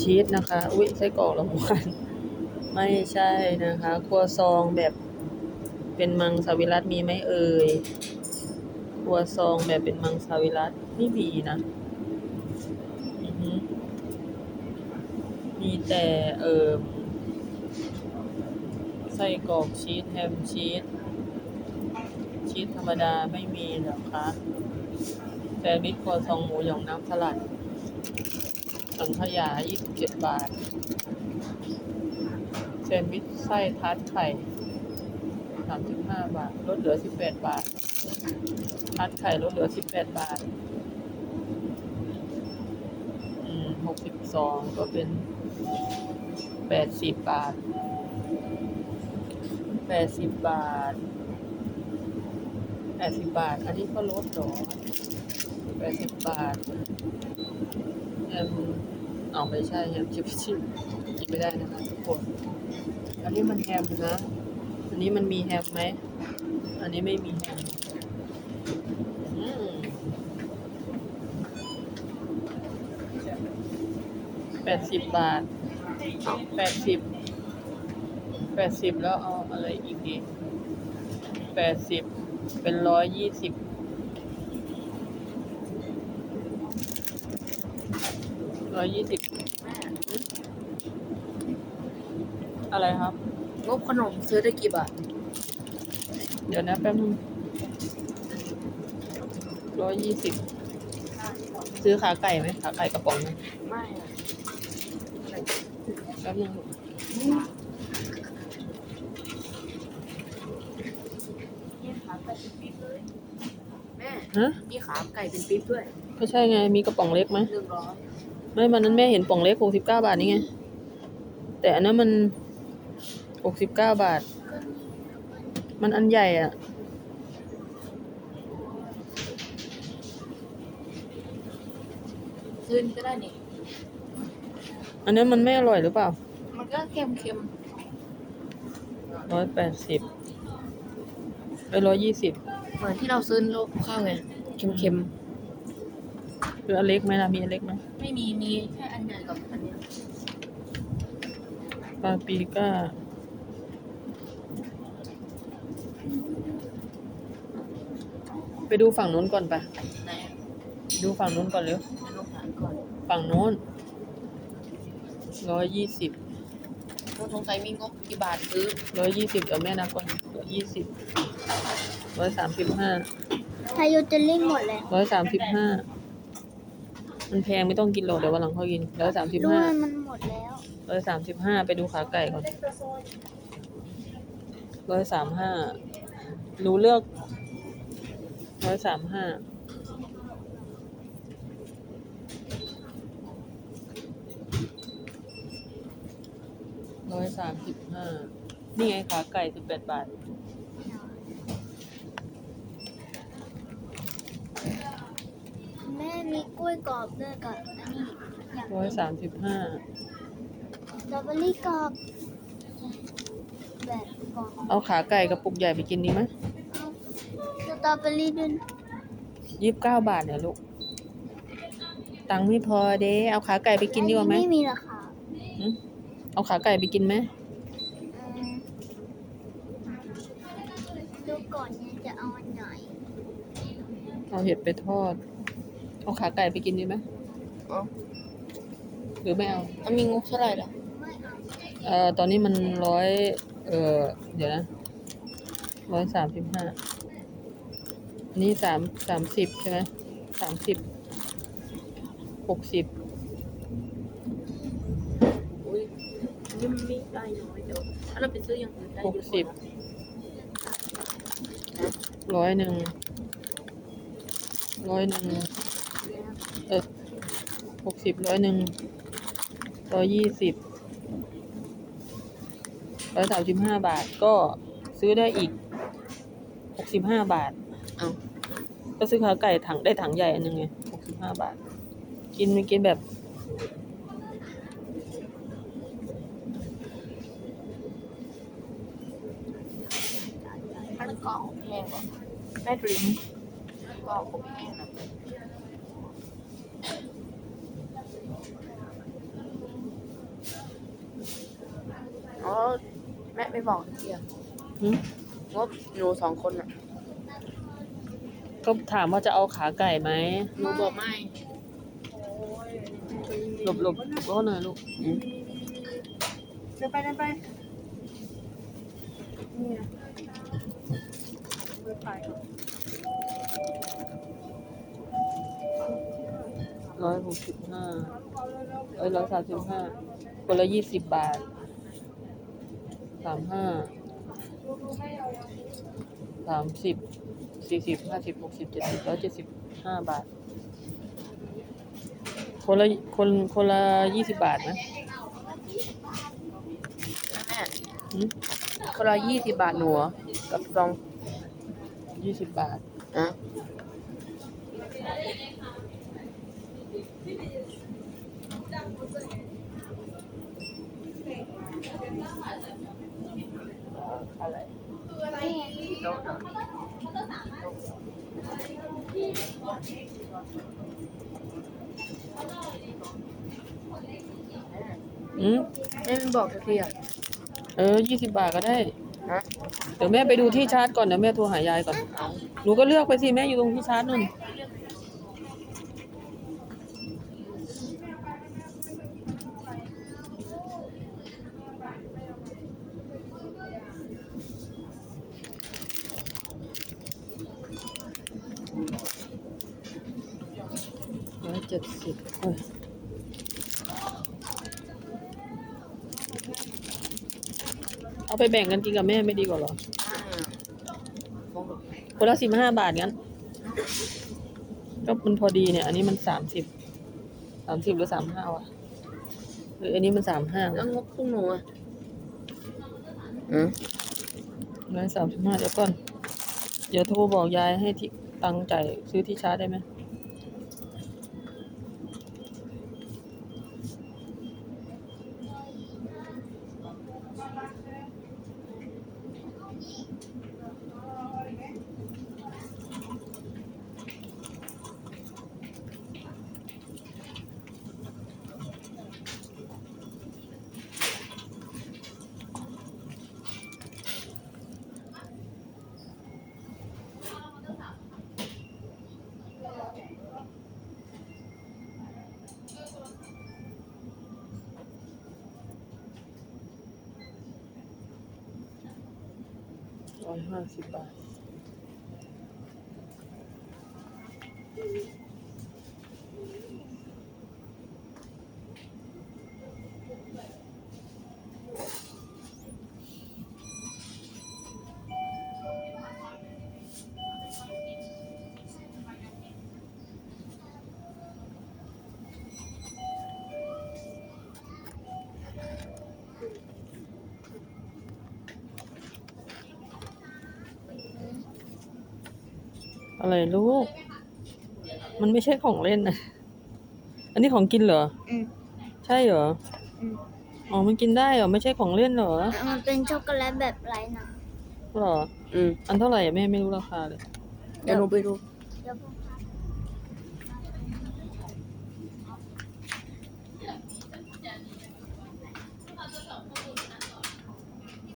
ชีสนะคะ อุ้ยไส้กรอกละมวนไม่ใช่นะคะ ครัวซองแบบเป็นมังสวิรัตมีไหมเอ่ย ครัวซองแบบเป็นมังสวิรัตไม่มีนะมีแต่เอ่อไส้กรอกชีสแฮมชีสชีสธรรมดาไม่มีหรอคะแซนด์วิชครัวซองหมูหยองน้ำสลัด สังขยา 27 บาทแซนด์วิชไส้ทาร์ตไข่ 35 บาท ลดเหลือ 18 บาททาร์ตไข่ลดเหลือ 18 บาท อืม 62 ก็เป็น 80 บาท 80 บาท 80 บาท อันนี้ก็ลดหรอ80 บาท แฮมเอาไม่ใช่แฮมชิปชิปกินไม่ได้นะคะทุกคน อันนี้มันแฮมนะ อันนี้มันมีแฮมไหม อันนี้ไม่มีแฮมอืมแปดสิบบาทแปดสิบแปดสิบแล้วเอาอะไรอีกดีแปดสิบเป็นร้อยยี่สิบ ร้อยยี่สิบอะไรครับ งบขนมซื้อได้กี่บาท เดี๋ยวนะแป๊บนึงร้อยยี่สิบซื้อขาไก่ไหมขาไก่กระป๋องไหมไม่อะแป๊บนึงนี่ขาไก่เป็นปิ๊บเลยแม่ ฮะ มีขาไก่เป็นปิ๊บด้วย ก็ใช่ไง มีกระป๋องเล็กไหมหนึ่งร้อย ไม่มันนั้นแม่เห็นป่องเล็กหกสิบเก้าบาทนี่ไง แต่อันนั้นมันหกสิบเก้าบาท มันอันใหญ่อะ ซื้อก็ได้นี่ อันนั้นมันไม่อร่อยหรือเปล่า มันก็เค็มเค็มร้อยแปดสิบไปร้อยยี่สิบๆเหมือนที่เราซื้อโลกข้าวไง เค็มเค็ม หรืออันเล็กไหมล่ะมีอันเล็กไหมๆไม่มีมีแค่อันใหญ่กับอันเนี้ยปาปริก้าไปดูฝั่งนู้นก่อนปะไหนอะดูฝั่งนู้นก่อนเร็วให้ลองหาก่อนฝั่งนู้นร้อยยี่สิบเราสงสัยมีงบกี่บาทซื้อร้อยยี่สิบเดี๋ยวแม่นับก่อนร้อยยี่สิบร้อยสามสิบห้าพายุจะลิ่งหมดเลยร้อยสามสิบห้า มันแพงไม่ต้องกินหรอกเดี๋ยววันหลังค่อยกินร้อยสามสิบด้วห้ายมันหมดแล้ว ร้อยสามสิบห้าไปดูขาไก่ก่อนร้อยสามห้าหนูเลือกร้อยสามห้าร้อยสามสิบห้านี่ไงขาไก่สิบแปดบาท แม่มีกล้วยกรอบด้วยกับอันนี้อยากร้อยสามสิบห้าสตรอเบอรี่กรอบ แบบกรอบเอาขาไก่กระปุกใหญ่ไปกินดีไหมสตรอเบอรี่ด้วยยี่สิบเก้าบาทเนี่ยลูก ตังค์ไม่พอเด้เอาขาไก่ไปกินดีกว่าไหมไม่มีราคาหึเอาขาไก่ไปกินไหมอืมดูก่อนเนี่ยจะเอาอันไหน เอาเห็ดไปทอด เอาขาไก่ไปกินดีไหมอ๋อหรือไม่เอา มันมีงบเท่าไหร่ล่ะไม่เอาเอ่อตอนนี้มันร้อยเอ่อเดี๋ยวนะร้อยสามสิบห้าอันนี้สามสามสิบใช่ไหมสามสิบหกสิบอุ้ยนี่มันไม่ได้น้อยเดี๋ยวถ้าเราไปซื้ออย่างอื่นได้หกเยอะสิบร้อยหนึ่งร้อยหนึ่ง เออหกสิบร้อยหนึ่งร้อยยี่สิบร้อยสามสิบห้าบาทก็ซื้อได้อีกหกสิบห้าบาท เอาก็ซื้อขาไก่ถังได้ถังใหญ่อันหนึงไงหกสิบห้าบาท กินกินแบบถ้ามันกรอบแพงกว่าแม่ดริงกรอบผมแพงนะ ไม่บอกเกียหึงบหนูสองคนอะก็ถามว่าจะเอาขาไก่ไหมหนูบอกไม่หลบหลบก็หน่อยลูกอืมเดินไปเดินไปนี่ไงเดินไปก่อนร้อยหกสิบห้าเอ้ยร้อยสามสิบห้าคนละยี่สิบบาท สามห้าสามสิบสี่สิบห้าสิบหกสิบเจ็ดสิบร้อยเจ็ดสิบห้าบาท คนละคนคนละยี่สิบบาทนะแม่หืมคนละยี่สิบบาทหนูเหรอกับซองยี่สิบบาท อะ อะไรอืมแม่ไม่บอกสักทีอะเออยี่สิบบาทก็ได้ ฮะ เดี๋ยวแม่ไปดูที่ชาร์จก่อน เดี๋ยวแม่โทรหายายก่อน หนูก็เลือกไปสิ แม่อยู่ตรงที่ชาร์จนู่น จ็ดสิบโอ้ยเอาไปแบ่งกันกินกับแม่ไม่ดีกว่าหรอคนละสิบห้าบาทงั้น ก็มันพอดีเนี่ย อันนี้มันสามสิบ สามสิบหรือสามห้าวะหรืออันนี้มันสามห้าแล้วงบพวกหนูอะอืมร้อยสามสิบห้าเดี๋ยวก่อน เดี๋ยวโทรบอกยายให้ที่ตังจ่ายซื้อที่ชาร์จได้ไหม ร้อยห้าสิบบาท อะไรลูก มันไม่ใช่ของเล่นนะ อันนี้ของกินเหรอ อืมใช่เหรอ อืมอ๋อ มันกินได้เหรอ ไม่ใช่ของเล่นเหรอมันเป็นช็อกโกแลตแบบไร้น้เหรอ อืมอันเท่าไหร่อะแม่ไม่รู้ราคาเลย เดี๋ยวหนูไปดูำเดี๋ยวผม